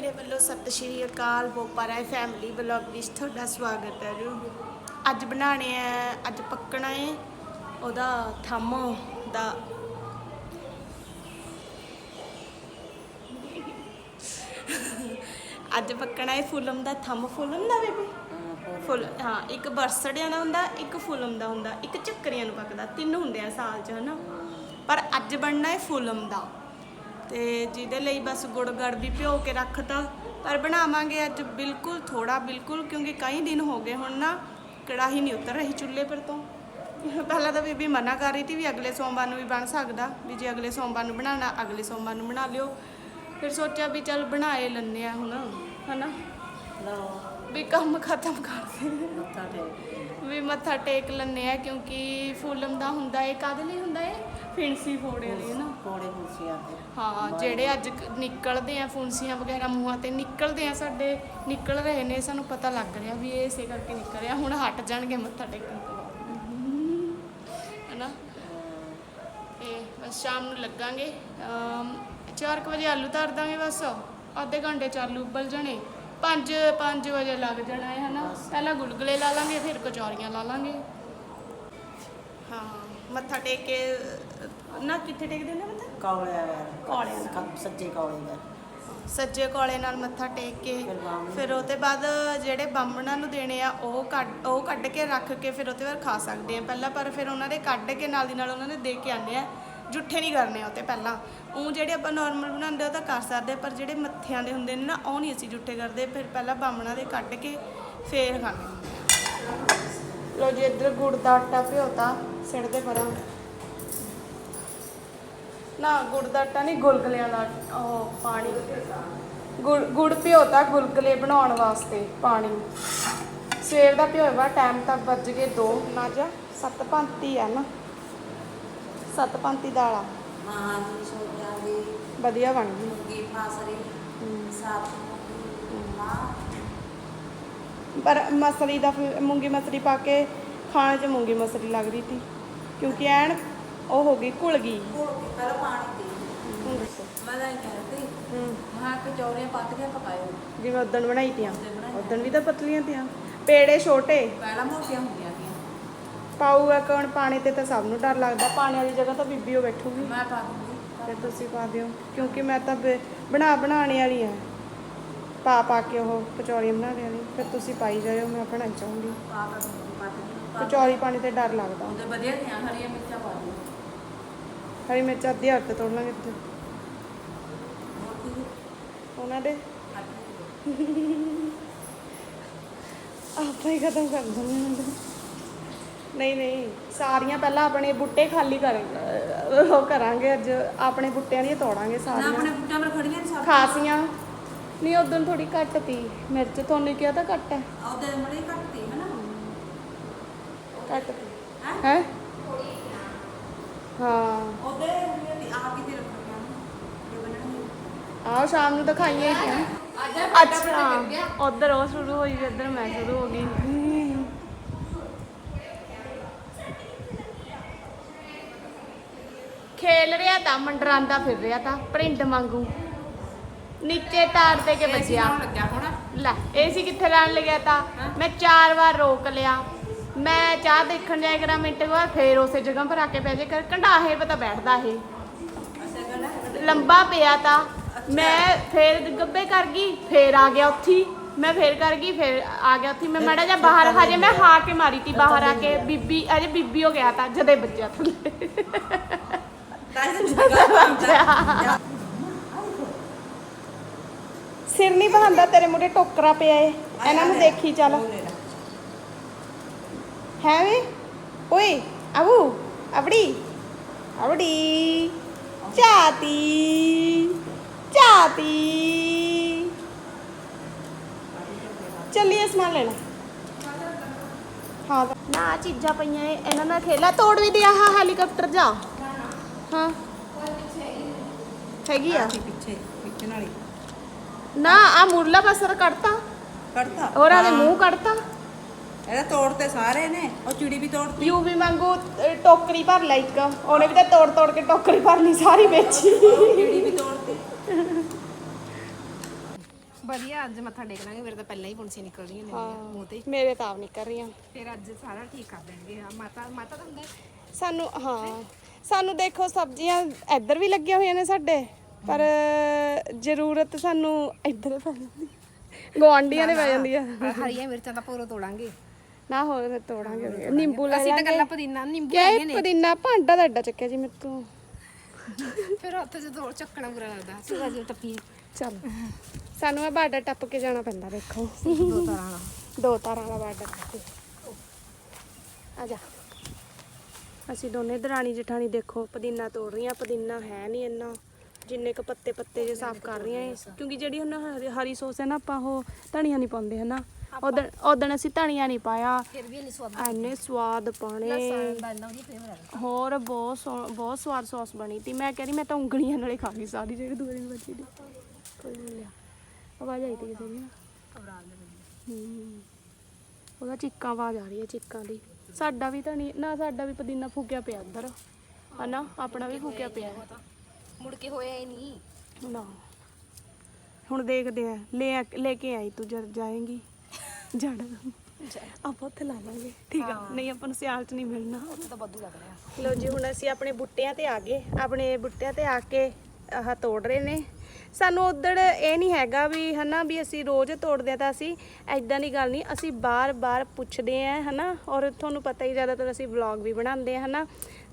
ਮੇਰੇ ਵੱਲੋਂ ਸਤਿ ਸ਼੍ਰੀ ਅਕਾਲ ਬੋਪਾਰਾ ਫੈਮਿਲੀ ਵਲੌਗ ਵਿੱਚ ਤੁਹਾਡਾ ਸਵਾਗਤ ਹੈ ਜੀ। ਅੱਜ ਬਣਾਣੇ ਆ, ਅੱਜ ਪੱਕਣਾ ਹੈ ਉਹਦਾ ਥੰਮ ਦਾ। ਅੱਜ ਪੱਕਣਾ ਹੈ ਫੁਲਮ ਦਾ ਥੰਮ, ਫੁੱਲਮ ਦਾ ਬੇਬੀ? ਫੁੱਲ, ਹਾਂ, ਇੱਕ ਬਰਸੜਿਆਂ ਦਾ ਹੁੰਦਾ, ਇੱਕ ਫੁਲਮ ਦਾ ਹੁੰਦਾ, ਇੱਕ ਚੱਕਰੀਆਂ ਨੂੰ ਪੱਕਦਾ, ਤਿੰਨ ਹੁੰਦੇ ਆ ਸਾਲ 'ਚ, ਹਨਾ? ਪਰ ਅੱਜ ਬਣਨਾ ਹੈ ਫੁਲਮ ਦਾ। ਤੇ ਜਿਹਦੇ ਲਈ ਬਸ ਗੁੜ ਗੜ ਵੀ ਭਿਓ ਕੇ ਰੱਖਤਾ। ਪਰ ਬਣਾਵਾਂਗੇ ਅੱਜ ਬਿਲਕੁਲ ਥੋੜਾ ਬਿਲਕੁਲ ਕਿਉਂਕਿ ਕਈ ਦਿਨ ਹੋ ਗਏ ਹੁਣ ਨਾ ਕੜਾਹੀ ਨਹੀਂ ਉਤਰ ਰਹੀ ਚੁੱਲ੍ਹੇ ਪਰ ਤੋਂ। ਪਹਿਲਾਂ ਤਾਂ ਬੀਬੀ ਮਨਾ ਕਰ ਰਹੀ ਸੀ ਵੀ ਅਗਲੇ ਸੋਮਵਾਰ ਨੂੰ ਵੀ ਬਣ ਸਕਦਾ ਵੀ ਜੇ ਅਗਲੇ ਸੋਮਵਾਰ ਨੂੰ ਬਣਾਉਣਾ ਅਗਲੇ ਸੋਮਵਾਰ ਨੂੰ ਬਣਾ ਲਿਓ। ਫਿਰ ਸੋਚਿਆ ਵੀ ਚੱਲ ਬਣਾਏ ਲੰਨੇ ਆ ਹੁਣ ਹਨਾ? ਲਓ ਵੀ ਕੰਮ ਖਤਮ ਕਰ ਦੇ ਵੀ ਮੱਥਾ ਟੇਕ ਲੈਂਦੇ ਆ ਕਿਉਂਕਿ ਫੁੱਲਮ ਦਾ ਹੁੰਦਾ ਏ ਕਾਹਦੇ ਲਈ ਹੁੰਦਾ ਏ ਫਿਣਸੀ ਫੋੜੇ ਲਈ ਨਾ? ਕੋੜੇ ਖੁਸ਼ੀਆਂ ਤੇ ਹਾਂ ਜਿਹੜੇ ਅੱਜ ਕ- ਨਿਕਲਦੇ ਆ ਫੁੰਸੀਆਂ ਵਗੈਰਾ ਮੂੰਹਾਂ ਤੇ ਨਿਕਲਦੇ ਆ ਸਾਡੇ ਨਿਕਲ ਰਹੇ ਨੇ ਸਾਨੂੰ ਪਤਾ ਲੱਗ ਰਿਹਾ ਵੀ ਇਹ ਇਸੇ ਕਰਕੇ ਨਿਕਲ ਰਿਹਾ। ਹੁਣ ਹਟ ਜਾਣਗੇ ਮੱਥਾ ਟੇਕਣ ਤੋਂ ਬਾਅਦ। ਹਨਾ? ਤੇ ਬਸ ਸ਼ਾਮ ਨੂੰ ਲੱਗਾਂਗੇ। 4 ਵਜੇ ਆਲੂ ਧਰ ਦਾਂਗੇ ਬਸ। ਅੱਧੇ ਘੰਟੇ ਚ ਆਲੂ ਉਬਲ ਜਾਣੇ। 5 5 ਵਜੇ ਲੱਗ ਜਾਣਾ ਹੈ ਹਨਾ? ਪਹਿਲਾਂ ਗੁਲਗੁਲੇ ਲਾ ਲਾਂਗੇ ਫਿਰ ਕਚੌਰੀਆਂ ਲਾ ਲਾਂਗੇ। ਹਾਂ। ਮੱਥਾ ਟੇਕ ਕੇ ਅਹ, ਨਾ ਕਿੱਥੇ ਟੇਕਦੇ ਨੇ ਮੱਥਾ? ਕੌਲੇ ਆ ਕੌਲਿਆਂ ਨਾਲ। ਸੱਜੇ ਕੌਲੇ ਦਾ ਸੱਜੇ ਕੋਲੇ ਨਾਲ ਮੱਥਾ ਟੇਕ ਕੇ ਫਿਰ ਬਾਹਮਣ ਫਿਰ ਉਹਦੇ ਬਾਅਦ ਜਿਹੜੇ ਬਾਹਮਣਾਂ ਨੂੰ ਦੇਣੇ ਆ ਉਹ ਕੱਢ ਉਹ ਕੱਢ ਕੇ ਰੱਖ ਕੇ ਫਿਰ ਉਹਦੇ ਬਾਅਦ ਖਾ ਸਕਦੇ ਆ। ਪਹਿਲਾਂ ਪਰ ਫਿਰ ਉਹਨਾਂ ਦੇ ਕੱਢ ਕੇ ਨਾਲ ਦੀ ਨਾਲ ਉਹਨਾਂ ਦੇ ਦੇ ਕੇ ਆਉਂਦੇ ਆ। ਜੁੱਠੇ ਨਹੀਂ ਕਰਨੇ ਉਹ ਤੇ ਪਹਿਲਾਂ। ਉਹ ਜਿਹੜੇ ਆਪਾਂ ਨਾਰਮਲ ਬਣਾਉਂਦੇ ਆ ਉਹ ਤਾਂ ਕਰ ਸਕਦੇ ਆ, ਪਰ ਜਿਹੜੇ ਮੱਥਿਆਂ ਦੇ ਹੁੰਦੇ ਨੇ ਨਾ ਉਹ ਨਹੀਂ ਅਸੀਂ ਜੁੱਠੇ ਕਰਦੇ। ਫਿਰ ਪਹਿਲਾਂ ਬਾਹਮਣਾਂ ਦੇ ਕੱਢ ਕੇ ਫੇਰ ਖਾਣੇ ਹੁੰਦੇ ਆ ਲੋ ਜੀ ਇੱਧਰ ਗੁੜ ਦਾ ਆਟਾ ਭਿਓਤਾ ਸਿੜਦੇ ਪਰਾਂ। ਨਾ ਗੁੜ ਦਾ ਆਟਾ ਨਹੀਂ ਗੁਲਗੁਲਿਆਂ ਦਾ ਉਹ ਪਾਣੀ। ਗੁੜ ਗੁੜ ਭਿਓਤਾ ਗੁਲਗੁਲੇ ਬਣਾਉਣ ਵਾਸਤੇ ਪਾਣੀ। ਸਵੇਰ ਦਾ ਭਿਓਇਆ ਵਾ ਟਾਈਮ ਤੱਕ ਵੱਜ ਗਏ 2 ਨਾ ਜਾ 7:35 ਆ ਨਾ। 7:35 ਦਾਲਾ ਮਾਂ ਦੀ ਸੋਚਾਂ ਦੀ ਵਧੀਆ ਬਣ ਗਈ। ਮੁਰਗੀ ਫਾਸਰੀ ਸਾਥ ਪਰ ਮਸਰੀ ਦਾ ਮੂੰਗੀ ਮਸਰੀ ਪਾ ਕੇ ਖਾਣੇ 'ਚ ਮੂੰਗੀ ਮਸਰੀ ਲੱਗਦੀ ਸੀ ਕਿਉਂਕਿ ਐਨ ਉਹ ਹੋ ਗਈ ਘੁਲ ਗਈ। ਪਹਿਲਾਂ ਪਾਣੀ ਦੀ ਹੁਣ ਦੱਸੋ। ਮੈਂ ਤਾਂ ਕਹਿੰਦੀ ਹੂੰ। ਕਚੌਰੀਆਂ ਪਕਾਇਓ। ਜਿਵੇਂ ਬਣਾਈ ਤੀਆਂ। ਵੀ ਤਾਂ ਪਤਲੀਆਂ ਤੀਆਂ। ਪੇੜੇ ਛੋਟੇ। ਪਹਿਲਾਂ ਮੋਟੀਆਂ ਹੁੰਦੀਆਂ ਸੀ ਪਾਊਗਾ ਕੌਣ? ਪਾਣੀ ਤੇ ਤਾਂ ਸਭ ਨੂੰ ਡਰ ਲੱਗਦਾ। ਪਾਣੀ ਵਾਲੀ ਜਗ੍ਹਾ ਤਾਂ ਬੀਬੀ ਉਹ ਬੈਠੂਗੀ। ਮੈਂ ਪਾ ਦੂੰਗੀ ਤੇ ਤੁਸੀਂ ਪਾ ਦਿਓ। ਕਿਉਂਕਿ ਮੈਂ ਤਾਂ ਬੇ- ਬਣਾ ਬਣਾਉਣੇ ਵਾਲੀ ਆ। ਪਾ ਪਾ ਕੇ ਉਹ ਕਚੌਰੀ ਬਣਾਉਣੇ ਵਾਲੀ ਫਿਰ ਤੁਸੀਂ ਪਾਈ ਜਾਇਓ ਮੈਂ ਬਣਾਈ ਚਾਹੂੰਗੀ ਪਾ ਕੇ ਕਚੌਰੀ ਪਾਣੀ ਤੇ ਡਰ ਲੱਗਦਾ। ਉਹਦੇ ਵਧੀਆ ਧਿਆਨ ਹਰੀਆਂ ਮਿਰਚਾਂ ਪਾ ਦਿਓ। ਹਰੀ ਮਿਰਚ ਅੱਧੀ ਹੱਥ ਤੋੜ ਲਾਂਗੇ ਤੇ ਮੋਟੀ ਉਹਨਾਂ ਦੇ? ਆਪਾਂ ਹੀ ਖਤਮ ਕਰ ਦਿੰਦੇ ਹਾਂ ਨਹੀਂ ਨਹੀਂ ਸਾਰੀਆਂ ਪਹਿਲਾਂ ਆਪਣੇ ਬੁੱਟੇ ਖਾਲੀ ਕਰ ਉਹ ਕਰਾਂਗੇ ਅੱਜ ਆਪਣੇ ਬੁੱਟਿਆਂ ਦੀਆਂ ਤੋੜਾਂਗੇ ਨਾ ਸਾਰੀਆਂ। ਆਪਣੇ ਬੁੱਟਾਂ ਪਰ ਖੜੀਆਂ ਸਭ। ਖਾਸੀਆਂ। ਨਹੀਂ ਉਦੋਂ ਥੋੜੀ ਘੱਟ ਤੀ। ਮਿਰਚ ਤੁਹਾਨੂੰ ਕਿਹਾ ਤਾਂ ਘੱਟ ਹੈ। ਉਹਦੇ ਮੜੇ ਨਾ ਘੱਟ ਤੀ ਹੈ? ਹੈ। ਹਾਂ ਉਹਦੇ ਆਪ ਹੀ ਤੇ ਰੱਖਣੀਆਂ ਜੇ ਬਣਨਗੀਆਂ ਆਓ ਸ਼ਾਮ ਨੂੰ ਤਾਂ ਹੀ ਤੀਆਂ ਅੱਛਾ। ਉਧਰ ਉਹ ਸ਼ੁਰੂ ਹੋਈ ਵੀ ਇੱਧਰ ਮੈਂ ਸ਼ੁਰੂ ਹੋ ਗਈ। ਖੇਲ ਰਿਹਾ ਤਾਂ ਮੰਡਰਾਂਦਾ ਫਿਰ ਰਿਹਾ ਤਾਂ ਪ੍ਰਿੰਡ ਵਾਂਗੂ। ਨੀਚੇ ਤਾਰ ਤੇ ਕੇ ਵੱਜਿਆ। ਲੱਗਿਆ ਹੋਣਾ। ਲੈ ਏਸੀ ਕਿੱਥੇ ਲਾਣ ਲੱਗਿਆ ਤਾਂ ਮੈਂ ਚਾਰ ਵਾਰ ਰੋਕ ਲਿਆ। ਮੈਂ ਚਾਹ ਦੇਖਣ ਜਾਇਆ ਕਰਾਂ ਮਿੰਟ ਬਾਅਦ, ਫੇਰ ਉਸੇ ਜਗ੍ਹਾ ਪਰ ਆ ਕੇ ਪੈ ਜੇ ਕਰ। ਕੰਢਾਹੇ ਪਤਾ ਬੈਠਦਾ ਇਹ। ਲੰਬਾ ਪਿਆ ਤਾਂ। ਮੈਂ ਫੇਰ ਗੱਬੇ ਕਰ ਗਈ, ਫੇਰ ਆ ਗਿਆ ਉੱਥੀ। ਮੈਂ ਫੇਰ ਕਰ ਗਈ, ਫੇਰ ਆ ਗਿਆ ਉੱਥੀ। ਮੈਂ ਮੜਾ ਜਾ ਬਾਹਰ ਹਜੇ ਮੈਂ ਹਾ ਕੇ ਮਾਰੀ ਤੀ ਬਾਹਰ ਆ ਕੇ। ਬੀਬੀ, ਅਜੇ ਬੀਬੀ ਹੋ ਗਿਆ ਤਾਂ, ਜਦੇ ਬੱਜਿਆ ਥੱਲੇ ਤਾਂ ਸਿਰ ਨਹੀਂ ਬਹਾਂਦਾ ਤੇਰੇ ਮੂਰੇ ਟੋਕਰਾ ਪਿਆ ਏ। ਇਹਨਾਂ ਨੂੰ ਦੇਖੀ ਚੱਲ। ਹੈ ਵੇ ਓਏ ਆਵੂ ਅਵੜੀ ਅਵੜੀ ਚਾਤੀ ਚਾਤੀ ਚੱਲੀਏ ਸਮਾਨ ਲੈਣਾ ਹਾਂ ਨਾ ਚੀਜ਼ਾਂ ਪਈਆਂ ਏ ਇਹਨਾਂ ਨਾਲ ਖੇਲਾ ਤੋੜ ਵੀ ਦਿਆ ਹਾਂ ਹੈਲੀਕਾਪਟਰ ਜਾ ਹਾਂ ਹੈਗੀ ਆ ਪਿੱਛੇ ਪਿੱਛੇ ਨਾਲ ਹੀ ਨਾ ਆ ਮੁਰਲਾ ਬਸਰ ਕੱਢਤਾ ਕੱਢਤਾ ਹੋਰ ਆਦੇ ਮੂੰਹ ਕੱਢਤਾ ਇਹਦਾ ਤੋੜਤੇ ਸਾਰੇ ਨੇ ਉਹ ਚਿੜੀ ਵੀ ਤੋੜਤੀ। ਯੂਵੀ ਵਾਂਗੂ ਅਹ, ਟੋਕਰੀ ਭਰ ਲਈ ਇੱਕ। ਉਹਨੇ ਵੀ ਤਾਂ ਤੋੜ ਤੋੜ ਕੇ ਟੋਕਰੀ ਭਰ ਲਈ ਸਾਰੀ ਵੇਚੀ। ਚਿੜੀ ਵੀ ਤੋੜਤੀ। ਵਧੀਆ ਅੱਜ ਮੱਥਾ ਟੇਕ ਲਾਂਗੇ ਮੇਰੇ ਤਾਂ ਪਹਿਲਾਂ ਹੀ ਪੁੰਸੀ ਨਿਕਲ ਰਹੀਆਂ ਨੇ ਮੂੰਹ ਤੇ। ਮੇਰੇ ਤਾਂ ਆਪ ਨਿਕਲ ਰਹੀਆਂ। ਫਿਰ ਅੱਜ ਸਾਰਾ ਠੀਕ ਕਰ ਦੇਣਗੇ ਹਾਂ ਮਾਤਾ ਮਾਤਾ ਤਾਂ ਹੁੰਦਾ। ਹੈ। ਸਾਨੂੰ ਹਾਂ? ਸਾਨੂੰ ਦੇਖੋ ਸਬਜ਼ੀਆਂ ਇੱਧਰ ਵੀ ਲੱਗੀਆਂ ਹੋਈਆਂ ਨੇ ਸਾਡੇ ਪਰ ਜ਼ਰੂਰਤ ਸਾਨੂੰ ਇੱਧਰ ਪੈ ਜਾਂਦੀ। ਗਵਾਂਡੀਆਂ ਦੇ ਪੈ ਜਾਂਦੀ ਆ ਹਰੀਆਂ ਮਿਰਚਾਂ ਤਾਂ ਪੂਰਾ ਤੋੜਾਂਗੇ। ਨਾ ਹੋਰ ਤੋੜਾਂਗੇ ਨਿੰਬੂ ਲੈ ਅਸੀਂ ਤਾਂ ਲਾਂਗੇ। ਗੱਲਾਂ ਪੁਦੀਨਾ ਨਿੰਬੂ ਕਿਆ ਇਹ ਪੁਦੀਨਾ ਭਾਂਡਾ ਦਾ ਅੱਡਾ ਚੱਕਿਆ ਜੀ ਮੇਰੇ ਤੋਂ ਫਿਰ ਹੱਥ 'ਚ ਤੋੜ ਚੱਕਣਾ ਬੁਰਾ ਲੱਗਦਾ। ਸੁਗਾ ਜੀ ਟੱਪੀ ਚੱਲ। ਸਾਨੂੰ ਇਹ ਬਾਰਡਰ ਟੱਪ ਕੇ ਜਾਣਾ ਪੈਂਦਾ ਦੇਖੋ। ਦੋ ਤਾਰਾਂ ਨਾਲ ਦੋ ਤਾਰਾਂ ਵਾਲਾ ਬਾਰਡਰ ਟੱਪ ਕੇ। ਆ ਜਾ। ਅਸੀਂ ਦੋਨੇ ਦਰਾਣੀ ਜਠਾਣੀ ਦੇਖੋ ਪੁਦੀਨਾ ਤੋੜ ਰਹੀਆਂ ਪੁਦੀਨਾ ਹੈ ਨਹੀਂ ਇੰਨਾ। ਜਿੰਨੇ ਕ ਪੱਤੇ ਪੱਤੇ ਜੇ ਸਾਫ਼ ਕਰ ਰਹੀਆਂ ਏ ਕਿਉਂਕਿ ਜਿਹੜੀ ਹੁਣ ਹਰੀ- ਹਰੀ ਸੌਸ ਹੈ ਨਾ ਆਪਾਂ ਉਹ ਧਨੀਆ ਨਹੀਂ ਪਾਉਂਦੇ ਹਨਾ? ਉਦੋਂ ਉਦੋਂ ਅਸੀਂ ਧਨੀਆ ਨਹੀਂ ਪਾਇਆ। ਫਿਰ ਵੀ ਨਹੀਂ ਸਵਾਦ ਐਨੇ ਸਵਾਦ ਪਾਣੇ ਫਲੇਵਰ ਆ ਹੋਰ ਬਹੁਤ ਸੋ- ਬਹੁਤ ਸਵਾਦ ਸੌਸ ਬਣੀ ਤੀ। ਮੈਂ ਕਹਿ ਰਹੀ ਮੈਂ ਤਾਂ ਉਂਗਲੀਆਂ ਨਾਲੇ ਖਾ ਗਈ ਸਾਰੀ ਜਿਹੜੀ ਦੂਰੇ ਦੀ ਬਚੀ ਦੀ। ਕੋਈ ਨਹੀਂ ਲਿਆ। ਆਵਾਜ਼ ਆਈ ਤੀ ਕਿਸੇ ਦੀ ਨਾ ਹੂੰ। ਉਹਦਾ ਚੀਕਾਂ ਆਵਾਜ਼ ਆ ਰਹੀ ਹੈ ਚੀਕਾਂ ਦੀ। ਸਾਡਾ ਵੀ ਨਹੀਂ ਨਾ ਸਾਡਾ ਵੀ ਪੁਦੀਨਾ ਫੂਕਿਆ ਪਿਆ ਅੰਦਰ ਹਨਾ? ਆਪਣਾ ਵੀ ਫੂਕਿਆ ਪਿਆ ਮੁੜ ਕੇ ਹੋਇਆ ਹੀ ਨਹੀਂ। ਨਾ। ਹੁਣ ਦੇਖਦੇ ਆ। ਲੈ ਆ- ਲੈ ਕੇ ਆਈ ਤੂੰ ਜਦ ਜਾਏਂਗੀ। ਜੜ ਆਪਾਂ ਉੱਥੇ ਲਾ ਲਾਂਗੇ ਠੀਕ ਆ? ਨਹੀਂ ਆਪਾਂ ਨੂੰ ਸਿਆਲ ਚ ਨਹੀਂ ਮਿਲਣਾ। ਉੱਥੇ ਤਾਂ ਬੱਦੂ ਲੱਗ ਰਿਹਾ। ਲੋ ਜੀ ਹੁਣ ਅਸੀਂ ਆਪਣੇ ਬੁੱਟਿਆਂ ਤੇ ਆ ਗਏ। ਆਪਣੇ ਬੁੱਟਿਆਂ ਤੇ ਆ ਕੇ ਆਹ ਤੋੜ ਰਹੇ ਨੇ। ਸਾਨੂੰ ਉਧੜ ਇਹ ਨਹੀਂ ਹੈਗਾ ਵੀ ਹਨਾ ਵੀ ਅਸੀਂ ਰੋਜ਼ ਤੋੜਦੇ ਆ ਤਾਂ ਅਸੀਂ ਐਦਾਂ ਦੀ ਗੱਲ ਨਹੀਂ। ਅਸੀਂ ਬਾਰ-ਬਾਰ ਪੁੱਛਦੇ ਆ ਹਨਾ ਔਰ ਤੁਹਾਨੂੰ ਪਤਾ ਹੀ ਜ਼ਿਆਦਾਤਰ ਅਸੀਂ ਵਲੌਗ ਵੀ ਬਣਾਉਂਦੇ ਆ ਹਨਾ।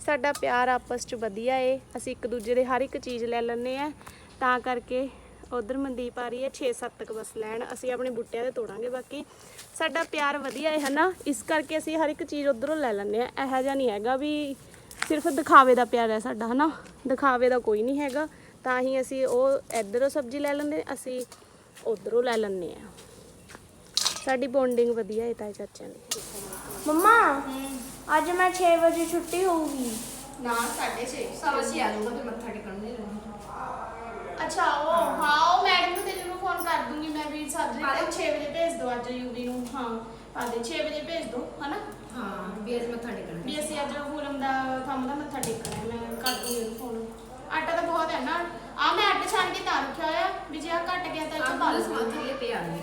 ਸਾਡਾ ਪਿਆਰ ਆਪਸ 'ਚ ਵਧੀਆ ਏ। ਅਸੀਂ ਇੱਕ ਦੂਜੇ ਦੇ ਹਰ ਇੱਕ ਚੀਜ਼ ਲੈ ਲੈਂਦੇ ਆ। ਤਾਂ ਕਰਕੇ ਉਧਰ ਮਨਦੀਪ ਆ ਰਹੀ ਹੈ 6-7 ਤੱਕ ਬਸ ਲੈਣ। ਅਸੀਂ ਆਪਣੇ ਬੁੱਟਿਆਂ ਤੇ ਤੋੜਾਂਗੇ ਬਾਕੀ। ਸਾਡਾ ਪਿਆਰ ਵਧੀਆ ਹੈ ਹਨਾ ਇਸ ਕਰਕੇ ਅਸੀਂ ਹਰ ਇੱਕ ਚੀਜ਼ ਉਧਰੋਂ ਲੈ ਲੈਂਦੇ ਆ ਇਹੋ ਜਿਹਾ ਨਹੀਂ ਹੈਗਾ ਵੀ ਸਿਰਫ ਦਿਖਾਵੇ ਦਾ ਪਿਆਰ ਹੈ ਸਾਡਾ ਹਨਾ? ਦਿਖਾਵੇ ਦਾ ਕੋਈ ਨਹੀਂ ਹੈਗਾ। ਤਾਂ ਹੀ ਅਸੀਂ ਉਹ ਇਧਰੋਂ ਸਬਜ਼ੀ ਲੈ ਲੈਂਦੇ ਅਸੀਂ ਉਧਰੋਂ ਲੈ ਲੈਂਦੇ ਆ ਸਾਡੀ ਬੌਂਡਿੰਗ ਵਧੀਆ ਹੈ ਤਾਏ ਚਾਚਿਆਂ ਦੀ। ਮੰਮਾ ਅੱਜ ਮੈਂ 6 ਵਜੇ ਛੁੱਟੀ ਹੋਊਗੀ। ਨਾ 6:30 ਸਭ ਅਸੀਂ ਆ ਜਾਊਗਾ ਫਿਰ ਮੱਥਾ ਟੇਕਣ ਨਹੀਂ ਅੱਛਾ ਉਹ ਹਾਂ ਉਹ ਮੈਡਮ ਨੂੰ ਤੈਨੂੰ ਨੂੰ ਫੋਨ ਕਰ ਦੂੰਗੀ ਸਾਜਰੇ 6 ਵਜੇ ਭੇਜ ਦੋ ਅੱਜ ਯੂਵੀ ਨੂੰ ਹਾਂ ਪਾਦੇ 6 ਵਜੇ ਭੇਜ ਦੋ ਹਨਾ? ਹਾਂ ਵੀ ਅੱਜ ਮੱਥਾ ਟੇਕਣ। ਵੀ ਅਸੀਂ ਅੱਜ ਫੂਲਮ ਦਾ ਕੰਮ ਦਾ ਮੱਥਾ ਟੇਕਣਾ ਹੈ ਮੈਂ ਕਰ ਦੂੰਗੀ ਫੋਨ ਆਟਾ ਤਾਂ ਬਹੁਤ ਹੈ ਨਾ। ਆ ਮੈਂ ਆਟਾ ਛਾਣ ਕੇ ਤਾਂ ਰੱਖਿਆ ਹੋਇਆ ਵੀ ਜੇ ਆ ਘਟ ਗਿਆ ਤਾਂ ਇਹ ਲਵਾਂਗੇ ਸਮਾਨ ਥੱਲੇ ਪਿਆ ਨੇ